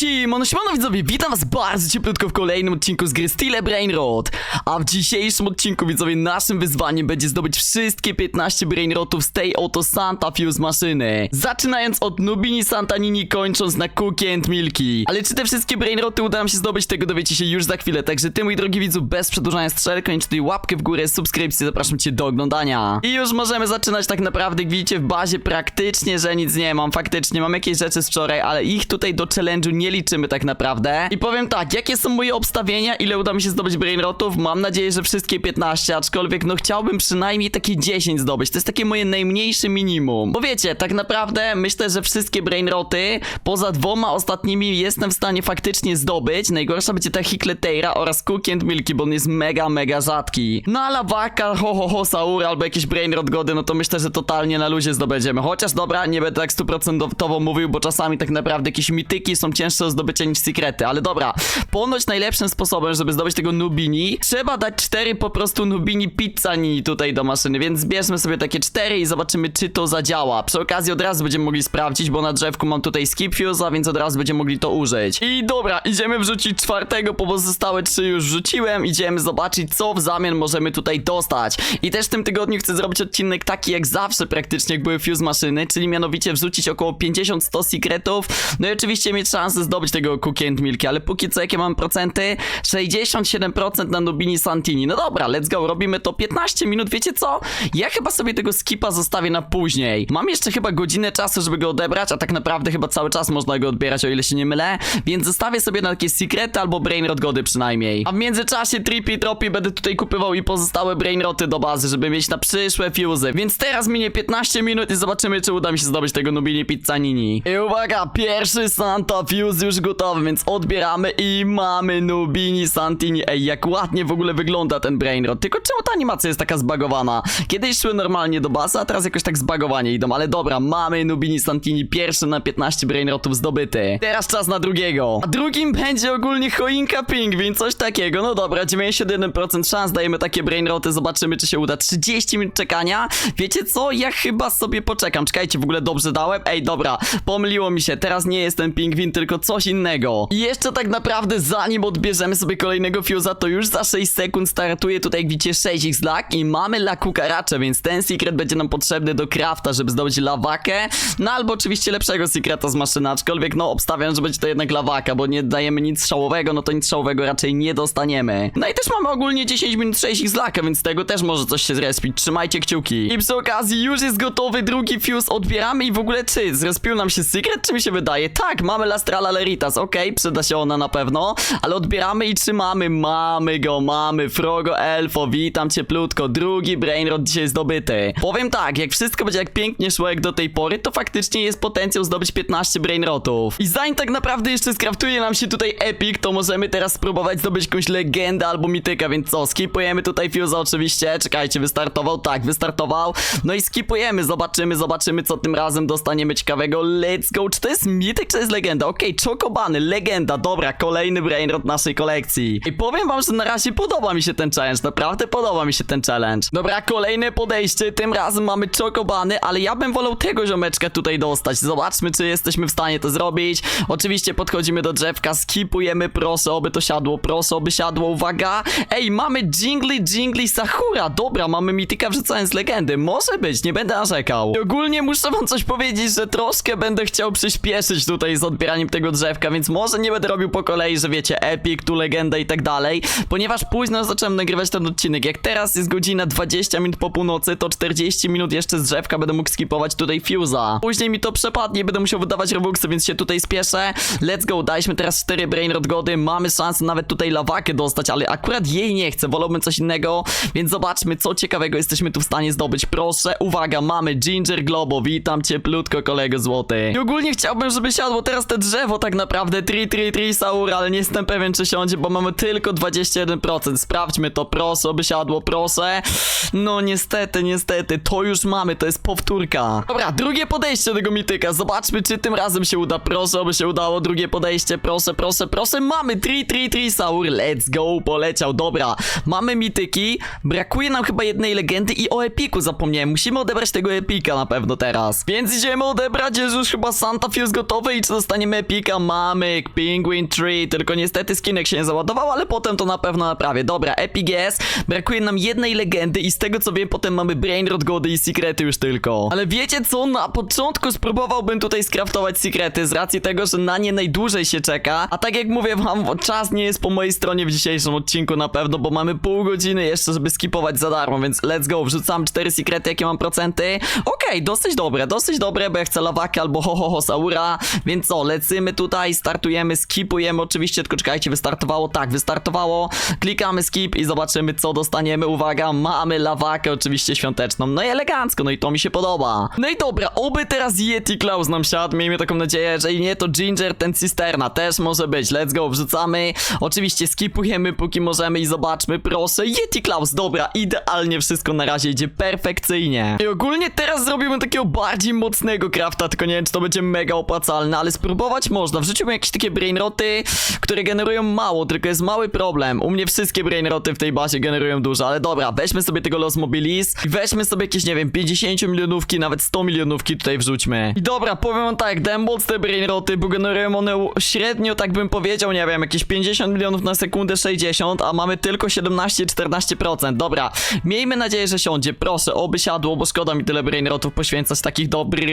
Siemano, siemano widzowie, witam was bardzo cieplutko w kolejnym odcinku z gry Stile Brainrot A w dzisiejszym odcinku widzowie naszym wyzwaniem będzie zdobyć wszystkie 15 Brainrotów z tej oto Santa Fuse maszyny. Zaczynając od Nubini Santanini, kończąc na Cookie and Milky. Ale czy te wszystkie Brainroty uda nam się zdobyć, tego dowiecie się już za chwilę. Także ty mój drogi widzu, bez przedłużania strzel, kończ tutaj łapkę w górę, subskrypcję, zapraszam cię do oglądania. I już możemy zaczynać tak naprawdę, jak widzicie w bazie praktycznie, że nic nie mam. Faktycznie mam jakieś rzeczy z wczoraj, ale ich tutaj do challenge'u nie liczymy tak naprawdę. I powiem tak, jakie są moje obstawienia, ile uda mi się zdobyć brainrotów? Mam nadzieję, że wszystkie 15, aczkolwiek no chciałbym przynajmniej takie 10 zdobyć. To jest takie moje najmniejsze minimum. Bo wiecie, tak naprawdę myślę, że wszystkie brainroty, poza dwoma ostatnimi jestem w stanie faktycznie zdobyć. Najgorsza będzie ta Hikleteira oraz Cookie and Milky, bo on jest mega, mega rzadki. No a Lawaka, ho ho ho, Saura albo jakiś brainrot gody, no to myślę, że totalnie na luzie zdobędziemy. Chociaż dobra, nie będę tak stuprocentowo mówił, bo czasami tak naprawdę jakieś mityki są cięższe do zdobycia niż sekrety, ale dobra. Ponoć najlepszym sposobem, żeby zdobyć tego Nubini, trzeba dać cztery po prostu Nubini Pizzani tutaj do maszyny, więc zbierzmy sobie takie cztery i zobaczymy, czy to zadziała. Przy okazji od razu będziemy mogli sprawdzić, bo na drzewku mam tutaj skip fuse, a więc od razu będziemy mogli to użyć. I dobra, idziemy wrzucić czwartego, bo pozostałe trzy już wrzuciłem. Idziemy zobaczyć, co w zamian możemy tutaj dostać. I też w tym tygodniu chcę zrobić odcinek taki jak zawsze praktycznie, jak były fuse maszyny, czyli mianowicie wrzucić około 50-100 secretów, no i oczywiście mieć szansę zdobyć tego Cookie and Milky, ale póki co jakie mam procenty? 67% na Nubini Santini. No dobra, let's go, robimy to 15 minut, wiecie co? Ja chyba sobie tego skipa zostawię na później. Mam jeszcze chyba godzinę czasu, żeby go odebrać, a tak naprawdę chyba cały czas można go odbierać, o ile się nie mylę, więc zostawię sobie na takie sekrety albo brainrot gody przynajmniej. A w międzyczasie trippy tropi będę tutaj kupywał i pozostałe brainroty do bazy, żeby mieć na przyszłe fuse. Więc teraz minie 15 minut i zobaczymy, czy uda mi się zdobyć tego Nubini Pizzanini. I uwaga, pierwszy Santa Fuse już gotowy, więc odbieramy i mamy Nubini Santini. Ej, jak ładnie w ogóle wygląda ten brainrot. Tylko czemu ta animacja jest taka zbagowana? Kiedyś szły normalnie do bazy, a teraz jakoś tak zbagowanie idą, ale dobra, mamy Nubini Santini pierwszy na 15 brainrotów zdobyty. Teraz czas na drugiego. A drugim będzie ogólnie choinka pingwin, coś takiego. No dobra, 91% szans, dajemy takie brainroty, zobaczymy czy się uda. 30 minut czekania. Wiecie co? Ja chyba sobie poczekam. Czekajcie, w ogóle dobrze dałem? Ej, dobra, pomyliło mi się. Teraz nie jest ten pingwin, tylko coś innego. I jeszcze tak naprawdę zanim odbierzemy sobie kolejnego fuse'a, to już za 6 sekund startuje tutaj, jak widzicie, 6x lak i mamy lakukaracze, więc ten secret będzie nam potrzebny do crafta, żeby zdobyć lawakę. No albo oczywiście lepszego secreta z maszyny, aczkolwiek no obstawiam, że będzie to jednak lawaka, bo nie dajemy nic szałowego, no to nic szałowego raczej nie dostaniemy. No i też mamy ogólnie 10 minut 6x laka, więc z tego też może coś się zrespić. Trzymajcie kciuki. I przy okazji już jest gotowy drugi fuse, odbieramy i w ogóle czy zrespił nam się secret, czy mi się wydaje? Tak, mamy Lastrala Leritas, okej, przyda się ona na pewno, ale odbieramy i trzymamy, mamy go, mamy, Frogo Elfo, witam cieplutko, drugi Brainrod dzisiaj zdobyty. Powiem tak, jak wszystko będzie jak pięknie szło jak do tej pory, to faktycznie jest potencjał zdobyć 15 Brainrotów. I zanim tak naprawdę jeszcze skraftuje nam się tutaj Epic, to możemy teraz spróbować zdobyć jakąś legendę albo mityka, więc co, skipujemy tutaj Fuse'a oczywiście, czekajcie, wystartował, tak, wystartował, no i skipujemy, zobaczymy, zobaczymy co tym razem dostaniemy ciekawego, let's go, czy to jest mityk, czy to jest legenda, okej, Chocobany, legenda, dobra, kolejny Brainrot naszej kolekcji. I powiem wam, że na razie podoba mi się ten challenge, naprawdę podoba mi się ten challenge. Dobra, kolejne podejście, tym razem mamy Chocobany, ale ja bym wolał tego ziomeczka tutaj dostać, zobaczmy, czy jesteśmy w stanie to zrobić. Oczywiście podchodzimy do drzewka, skipujemy, proszę, oby to siadło, proszę, oby siadło, uwaga. Ej, mamy Jingly Jingly Sakura, dobra, mamy mityka wrzucając legendy, może być, nie będę narzekał. I ogólnie muszę wam coś powiedzieć, że troszkę będę chciał przyspieszyć tutaj z odbieraniem tego drzewka, więc może nie będę robił po kolei, że wiecie, epic, tu legenda i tak dalej, ponieważ późno zacząłem nagrywać ten odcinek. Jak teraz jest godzina 20 minut po północy, to 40 minut jeszcze z drzewka będę mógł skipować tutaj fuse'a. Później mi to przepadnie, będę musiał wydawać robuxy, więc się tutaj spieszę. Let's go, daliśmy teraz 4 brainrot gody, mamy szansę nawet tutaj lawakę dostać, ale akurat jej nie chcę, wolałbym coś innego, więc zobaczmy, co ciekawego jesteśmy tu w stanie zdobyć. Proszę, uwaga, mamy Ginger Globo, witam cieplutko, kolego złoty. I ogólnie chciałbym, żeby siadło teraz te drzewo tak naprawdę, tri, tri, tri, Saur, ale nie jestem pewien, czy siądzie, bo mamy tylko 21%. Sprawdźmy to, proszę, by siadło, proszę. No niestety, niestety, to już mamy, to jest powtórka. Dobra, drugie podejście tego mityka, zobaczmy, czy tym razem się uda, proszę, by się udało, drugie podejście, proszę, proszę, proszę, mamy tri, tri, tri, Saur, let's go, poleciał, dobra. Mamy mityki, brakuje nam chyba jednej legendy i o epiku zapomniałem, musimy odebrać tego epika na pewno teraz. Więc idziemy odebrać, już chyba Santa Fuse gotowy i czy dostaniemy epika? Skrzynka mamy, Penguin Tree, tylko niestety skinek się nie załadował, ale potem to na pewno naprawię. Dobra, EPGS, brakuje nam jednej legendy i z tego co wiem, potem mamy Brainrot Gody i sekrety już tylko. Ale wiecie co, na początku spróbowałbym tutaj skraftować sekrety z racji tego, że na nie najdłużej się czeka, a tak jak mówię wam, czas nie jest po mojej stronie w dzisiejszym odcinku na pewno, bo mamy pół godziny jeszcze, żeby skipować za darmo, więc let's go, wrzucam cztery sekrety, jakie mam procenty. Okej, dosyć dobre, dosyć dobre, bo ja chcę lawakę albo ho ho ho saura, więc co, lecimy tutaj, startujemy, skipujemy oczywiście, tylko czekajcie, wystartowało, tak, wystartowało, klikamy skip i zobaczymy co dostaniemy, uwaga, mamy lawakę oczywiście świąteczną, no i elegancko, no i to mi się podoba. No i dobra, oby teraz Yeti Klaus nam siadł, miejmy taką nadzieję, że i nie, to Ginger, ten Cisterna też może być, let's go, wrzucamy, oczywiście skipujemy póki możemy i zobaczmy, proszę, Yeti Klaus, dobra, idealnie wszystko na razie idzie perfekcyjnie. I ogólnie teraz zrobimy takiego bardziej mocnego crafta, tylko nie wiem, czy to będzie mega opłacalne, ale spróbować można. Wrzuciłbym jakieś takie brainroty, które generują mało, tylko jest mały problem. U mnie wszystkie brainroty w tej bazie generują dużo, ale dobra, weźmy sobie tego Los Mobilis i weźmy sobie jakieś, nie wiem, 50 milionówki, nawet 100 milionówki tutaj wrzućmy. I dobra, powiem wam tak, Dembolt te brainroty, bo generują one średnio, tak bym powiedział, nie wiem, jakieś 50 milionów na sekundę, 60, a mamy tylko 17-14%. Dobra, miejmy nadzieję, że siądzie. Proszę, oby siadło, bo szkoda mi tyle brainrotów poświęcać takich dobrych...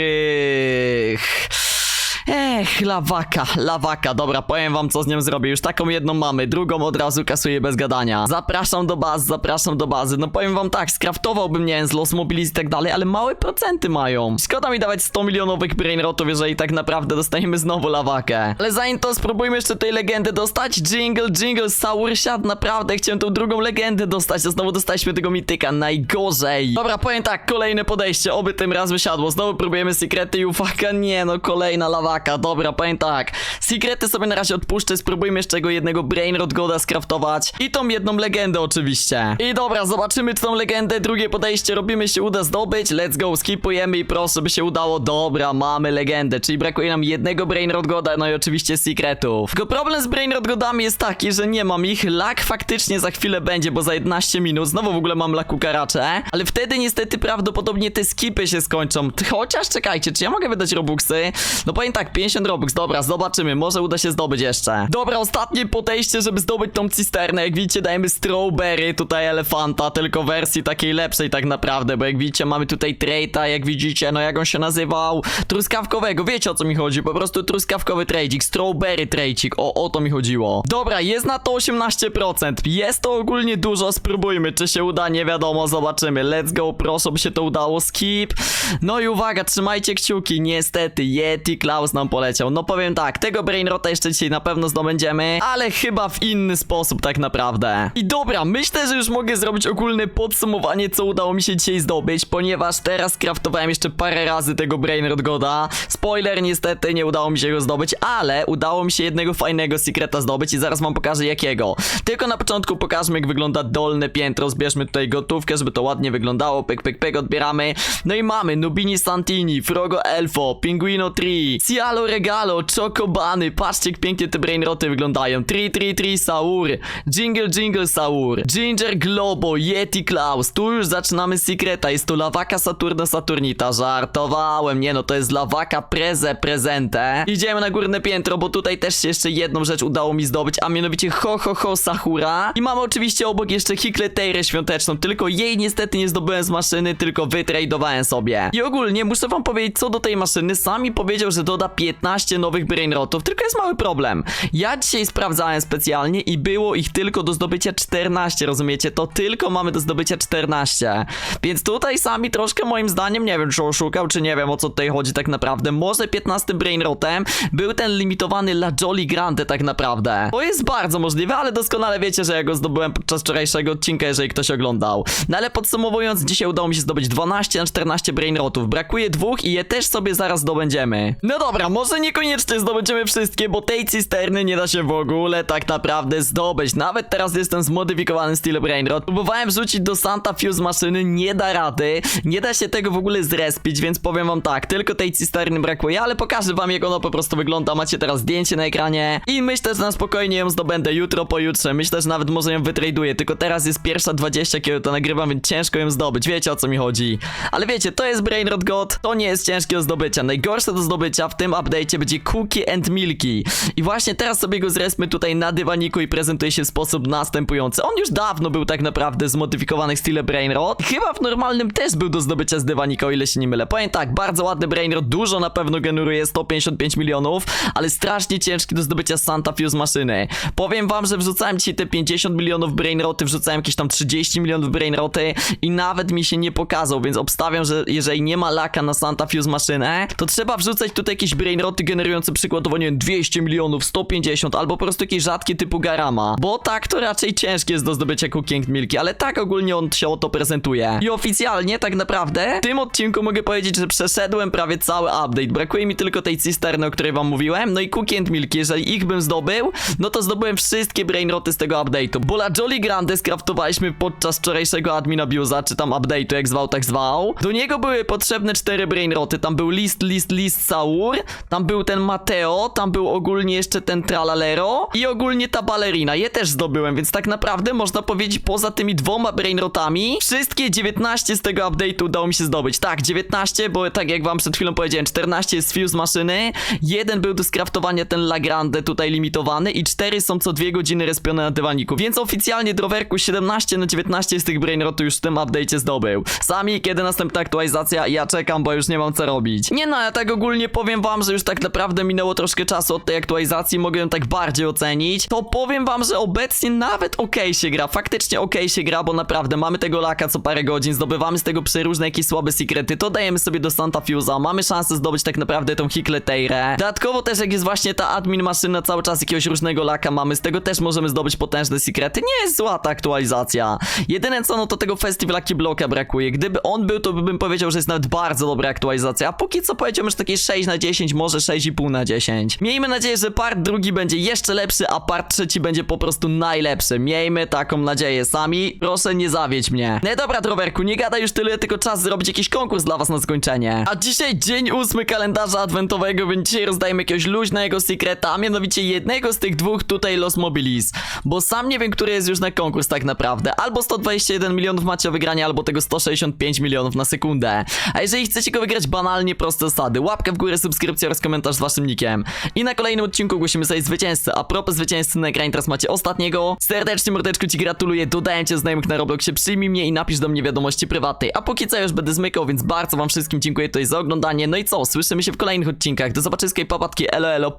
Ech, lawaka, lawaka, dobra, powiem wam co z nią zrobię, już taką jedną mamy, drugą od razu kasuję bez gadania. Zapraszam do bazy, zapraszam do bazy, no powiem wam tak, skraftowałbym, nie wiem, z Los Mobilis i tak dalej, ale małe procenty mają. Szkoda mi dawać 100 milionowych brainrotów, jeżeli tak naprawdę dostaniemy znowu lawakę. Ale zanim to spróbujmy jeszcze tej legendy dostać, jingle, jingle, Sour siadł, naprawdę chciałem tą drugą legendę dostać, a znowu dostaliśmy tego mityka, najgorzej. Dobra, powiem tak, kolejne podejście, oby tym razem siadło, znowu próbujemy sekrety i uwaga, nie no, kolejna lawaka. Dobra, powiem tak. Sekrety sobie na razie odpuszczę, spróbujmy jeszcze tego jednego Brainrot Goda skraftować. I tą jedną legendę oczywiście. I dobra, zobaczymy czy tą legendę, drugie podejście robimy, się uda zdobyć. Let's go, skipujemy i proszę, by się udało. Dobra, mamy legendę, czyli brakuje nam jednego Brainrot Goda, no i oczywiście sekretów. Tylko problem z Brainrot Godami jest taki, że nie mam ich. Lak faktycznie za chwilę będzie, bo za 11 minut znowu w ogóle mam laku karacze. Ale wtedy niestety prawdopodobnie te skipy się skończą. Chociaż czekajcie, czy ja mogę wydać robuxy? No powiem tak, 50 robux, dobra, zobaczymy, może uda się zdobyć jeszcze. Dobra, ostatnie podejście, żeby zdobyć tą cisternę. Jak widzicie, dajemy strawberry, tutaj elefanta, tylko wersji takiej lepszej tak naprawdę, bo jak widzicie, mamy tutaj traita, jak widzicie, no jak on się nazywał, truskawkowego, wiecie o co mi chodzi, po prostu truskawkowy trajdzik, strawberry trajdzik, o, o to mi chodziło. Dobra, jest na to 18%, jest to ogólnie dużo, spróbujmy, czy się uda, nie wiadomo, zobaczymy. Let's go, proszę, by się to udało, skip. No i uwaga, trzymajcie kciuki, niestety, Yeti Klaus nam poleciał. No powiem tak, tego Brainrota jeszcze dzisiaj na pewno zdobędziemy, ale chyba w inny sposób tak naprawdę. I dobra, myślę, że już mogę zrobić ogólne podsumowanie, co udało mi się dzisiaj zdobyć, ponieważ teraz kraftowałem jeszcze parę razy tego Brainrot Goda. Spoiler, niestety nie udało mi się go zdobyć, ale udało mi się jednego fajnego sekreta zdobyć i zaraz wam pokażę jakiego. Tylko na początku pokażmy, jak wygląda dolne piętro. Zbierzmy tutaj gotówkę, żeby to ładnie wyglądało. Pyk, pyk, pyk, odbieramy. No i mamy Nubini Santini, Frogo Elfo, Pinguino Tree, Cialo Regalo, Chocobany. Patrzcie, jak pięknie te brainroty wyglądają. Tri, tri, tri, Saur, Jingle, jingle, Saur, Ginger Globo, Yeti Klaus. Tu już zaczynamy sekreta. Jest to Lawaka Saturna Saturnita. Żartowałem, nie no, to jest Lawaka Preze Prezente. Idziemy na górne piętro, bo tutaj też się jeszcze jedną rzecz udało mi zdobyć, a mianowicie Ho Ho Ho Sahura. I mamy oczywiście obok jeszcze Hikleteirę świąteczną, tylko jej niestety nie zdobyłem z maszyny, tylko wytradowałem sobie. I ogólnie muszę wam powiedzieć co do tej maszyny, sami powiedział, że doda 15 nowych brainrotów, tylko jest mały problem. Ja dzisiaj sprawdzałem specjalnie i było ich tylko do zdobycia 14, rozumiecie? To tylko mamy do zdobycia 14. Więc tutaj sami troszkę moim zdaniem, nie wiem czy oszukał, czy nie wiem o co tutaj chodzi tak naprawdę. Może 15 brainrotem był ten limitowany La Jolly Grande tak naprawdę. To jest bardzo możliwe, ale doskonale wiecie, że ja go zdobyłem podczas wczorajszego odcinka, jeżeli ktoś oglądał. No ale podsumowując, dzisiaj udało mi się zdobyć 12 na 14 brainrotów. Brakuje dwóch i je też sobie zaraz zdobędziemy. No dobra, może niekoniecznie zdobędziemy wszystkie, bo tej cysterny nie da się w ogóle tak naprawdę zdobyć. Nawet teraz jestem zmodyfikowany Steel Brainrot. Próbowałem wrzucić do Santa Fuse maszyny, nie da rady. Nie da się tego w ogóle zrespić, więc powiem wam tak, tylko tej cysterny brakuje, ale pokażę wam jak ono po prostu wygląda. Macie teraz zdjęcie na ekranie i myślę, że na spokojnie ją zdobędę jutro, pojutrze. Myślę, że nawet może ją wytraduję, tylko teraz jest pierwsza 20, kiedy to nagrywam, więc ciężko ją zdobyć. Wiecie o co mi chodzi. Ale wiecie, to jest Brainrot God, to nie jest ciężkie do zdobycia. Najgorsze do zdobycia w tym tym update'cie będzie Cookie and Milky. I właśnie teraz sobie go zrespmy tutaj na dywaniku i prezentuje się w sposób następujący. On już dawno był tak naprawdę zmodyfikowany w stile Brainrot. Chyba w normalnym też był do zdobycia z dywanika, o ile się nie mylę. Powiem tak, bardzo ładny Brainrot, dużo na pewno generuje, 155 milionów, ale strasznie ciężki do zdobycia Santa Fuse maszyny. Powiem wam, że wrzucałem dzisiaj te 50 milionów Brainroty, wrzucałem jakieś tam 30 milionów Brainroty i nawet mi się nie pokazał, więc obstawiam, że jeżeli nie ma laka na Santa Fuse maszynę, to trzeba wrzucać tutaj jakieś Brainroty generujące przykładowo, nie wiem, 200 milionów, 150 albo po prostu jakieś rzadkie typu Garama, bo tak to raczej ciężkie jest do zdobycia Cooking Milki, ale tak ogólnie on się oto prezentuje. I oficjalnie tak naprawdę w tym odcinku mogę powiedzieć, że przeszedłem prawie cały update. Brakuje mi tylko tej cysterny, o której wam mówiłem, no i Cookie and Milk, jeżeli ich bym zdobył, no to zdobyłem wszystkie brainroty z tego update'u. Bo la Jolly Grande skraftowaliśmy podczas wczorajszego admin abuse'a, czy tam update'u, jak zwał, tak zwał. Do niego były potrzebne cztery brainroty, tam był list, list, list, Saur, tam był ten Mateo, tam był ogólnie jeszcze ten Tralalero i ogólnie ta balerina. Je też zdobyłem, więc tak naprawdę można powiedzieć poza tymi dwoma brainrotami, wszystkie 19 z tego update'u udało mi się zdobyć. Tak, 19, bo tak jak wam przed chwilą powiedziałem, 14 jest fuse maszyny, jeden był do skraftowania ten Lagrande tutaj limitowany i 4 są co dwie godziny respione na dywaniku. Więc oficjalnie drowerku 17 na 19 z tych brainrotu już w tym update'cie zdobył. Sami kiedy następna aktualizacja, ja czekam, bo już nie mam co robić. Nie no, ja tak ogólnie powiem wam, że już tak naprawdę minęło troszkę czasu od tej aktualizacji, mogę ją tak bardziej ocenić. To powiem wam, że obecnie nawet okej się gra, faktycznie okej się gra, bo naprawdę mamy tego laka co parę godzin, zdobywamy z tego przeróżne jakieś słabe sekrety, to dajemy sobie do Santa Fuse'a, mamy szansę zdobyć tak naprawdę tą Hikleteirę. Dodatkowo też jak jest właśnie ta admin maszyna, cały czas jakiegoś różnego laka mamy, z tego też możemy zdobyć potężne sekrety. Nie jest zła ta aktualizacja. Jedyne co, no to tego Festival Lucky Bloka brakuje. Gdyby on był, to bym powiedział, że jest nawet bardzo dobra aktualizacja, a póki co powiedziałbym, że takie 6 na 10, może 6,5 na 10. Miejmy nadzieję, że part drugi będzie jeszcze lepszy, a part trzeci będzie po prostu najlepszy. Miejmy taką nadzieję sami. Proszę nie zawiedź mnie. Nie dobra, Drowerku, nie gadaj już tyle, tylko czas zrobić jakiś konkurs dla was na skończenie. A dzisiaj dzień ósmy kalendarza adwentowego, więc dzisiaj rozdajemy jakiegoś luźnego sekreta, a mianowicie jednego z tych dwóch tutaj Los Mobilis. Bo sam nie wiem, który jest już na konkurs tak naprawdę. Albo 121 milionów macie o wygranie, albo tego 165 milionów na sekundę. A jeżeli chcecie go wygrać, banalnie proste zasady. Łapka w górę, subskrypcja oraz komentarz z waszym nickiem. I na kolejnym odcinku ogłosimy sobie zwycięzcę. A propos zwycięzcy na ekranie teraz macie ostatniego. Serdecznie mordeczku ci gratuluję, dodaję cię znajomych na Robloxie, przyjmij mnie i napisz do mnie wiadomości prywatnej. A póki co już będę zmykał, więc bardzo wam wszystkim dziękuję tutaj za oglądanie. No i co, słyszymy się w kolejnych odcinkach. Do zobaczyska papatki, elo elo!